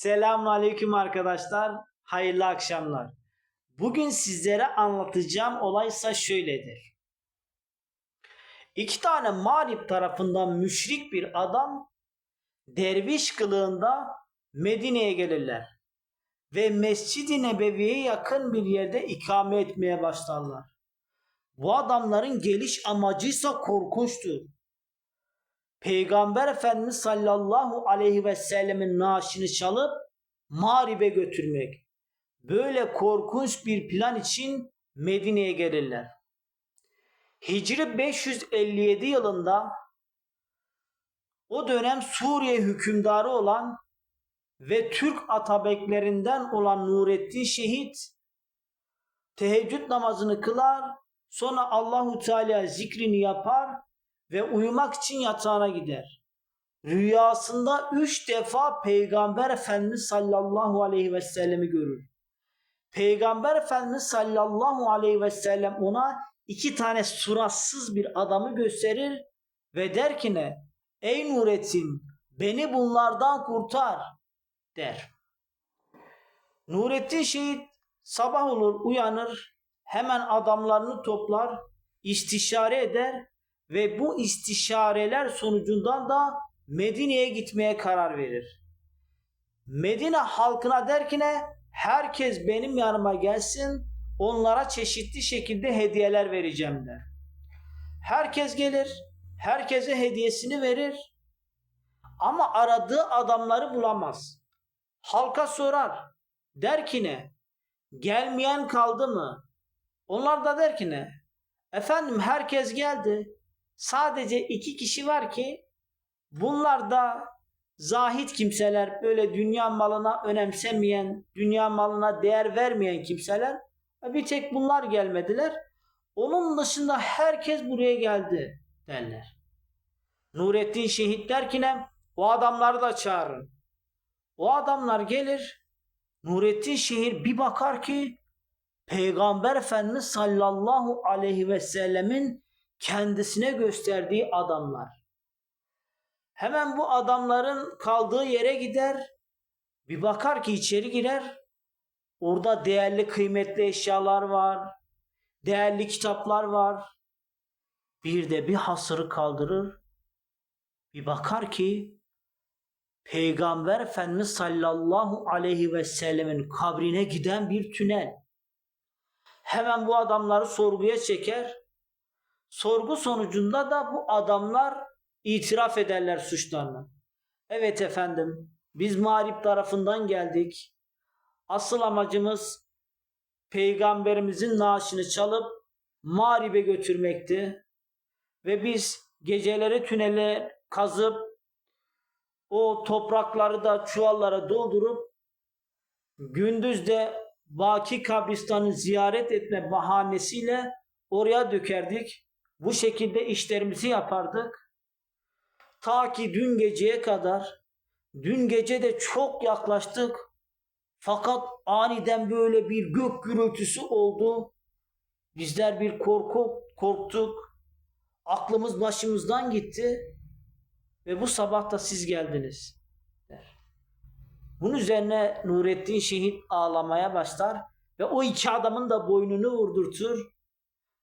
Selamun Aleyküm arkadaşlar. Hayırlı akşamlar. Bugün sizlere anlatacağım olaysa şöyledir. İki tane mağrip tarafından müşrik bir adam derviş kılığında Medine'ye gelirler. Ve Mescid-i Nebevi'ye yakın bir yerde ikame etmeye başlarlar. Bu adamların geliş amacıysa korkunçtur. Peygamber Efendimiz sallallahu aleyhi ve sellemin naaşını çalıp mağribe götürmek. Böyle korkunç bir plan için Medine'ye gelirler. Hicri 557 yılında o dönem Suriye hükümdarı olan ve Türk atabeklerinden olan Nurettin Şehit teheccüd namazını kılar, sonra Allahu Teala zikrini yapar ve uyumak için yatağına gider. Rüyasında üç defa Peygamber Efendimiz sallallahu aleyhi ve sellemi görür. Peygamber Efendimiz sallallahu aleyhi ve sellem ona iki tane suratsız bir adamı gösterir ve der ki ne? Ey Nurettin beni bunlardan kurtar der. Nurettin şehit sabah olur uyanır hemen adamlarını toplar istişare eder ve bu istişareler sonucundan da Medine'ye gitmeye karar verir. Medine halkına der ki ne? Herkes benim yanıma gelsin, onlara çeşitli şekilde hediyeler vereceğim der. Herkes gelir, herkese hediyesini verir ama aradığı adamları bulamaz. Halka sorar, der ki ne? Gelmeyen kaldı mı? Onlar da der ki ne? Efendim herkes geldi. Sadece iki kişi var ki bunlar da zahit kimseler böyle dünya malına önemsemeyen, dünya malına değer vermeyen kimseler. Bir tek bunlar gelmediler. Onun dışında herkes buraya geldi derler. Nurettin Şehit der ki ne? O adamları da çağırın. O adamlar gelir. Nurettin Şehir bir bakar ki Peygamber Efendimiz sallallahu aleyhi ve sellemin kendisine gösterdiği adamlar. Hemen bu adamların kaldığı yere gider. Bir bakar ki içeri girer. Orada değerli kıymetli eşyalar var. Değerli kitaplar var. Bir de bir hasırı kaldırır. Bir bakar ki Peygamber Efendimiz sallallahu aleyhi ve sellemin kabrine giden bir tünel. Hemen bu adamları sorguya çeker. Sorgu sonucunda da bu adamlar itiraf ederler suçlarını. Evet efendim biz mağrip tarafından geldik. Asıl amacımız peygamberimizin naaşını çalıp mağribe götürmekti. Ve biz geceleri tünele kazıp o toprakları da çuvallara doldurup gündüz de Baki kabristanı ziyaret etme bahanesiyle oraya dökerdik. Bu şekilde işlerimizi yapardık. Ta ki dün geceye kadar, dün gece de çok yaklaştık. Fakat aniden böyle bir gök gürültüsü oldu. Bizler bir korku korktuk. Aklımız başımızdan gitti. Ve bu sabah da siz geldiniz. Der. Bunun üzerine Nurettin Şehit ağlamaya başlar ve o iki adamın da boynunu vurdurtur.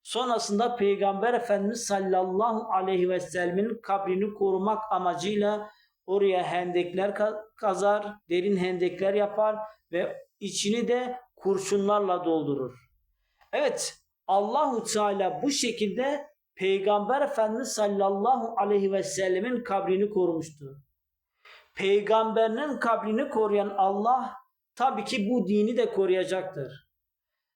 Sonrasında Peygamber Efendimiz sallallahu aleyhi ve sellemin kabrini korumak amacıyla oraya hendekler kazar, derin hendekler yapar ve içini de kurşunlarla doldurur. Evet, Allahu Teala bu şekilde Peygamber Efendimiz sallallahu aleyhi ve sellemin kabrini korumuştu. Peygamberinin kabrini koruyan Allah tabii ki bu dini de koruyacaktır.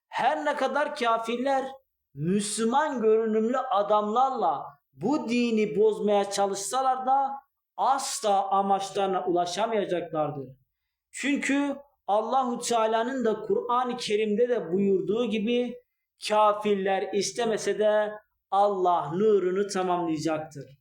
Her ne kadar kafirler Müslüman görünümlü adamlarla bu dini bozmaya çalışsalar da asla amaçlarına ulaşamayacaklardır. Çünkü Allahu Teala'nın da Kur'an-ı Kerim'de de buyurduğu gibi kafirler istemese de Allah nurunu tamamlayacaktır.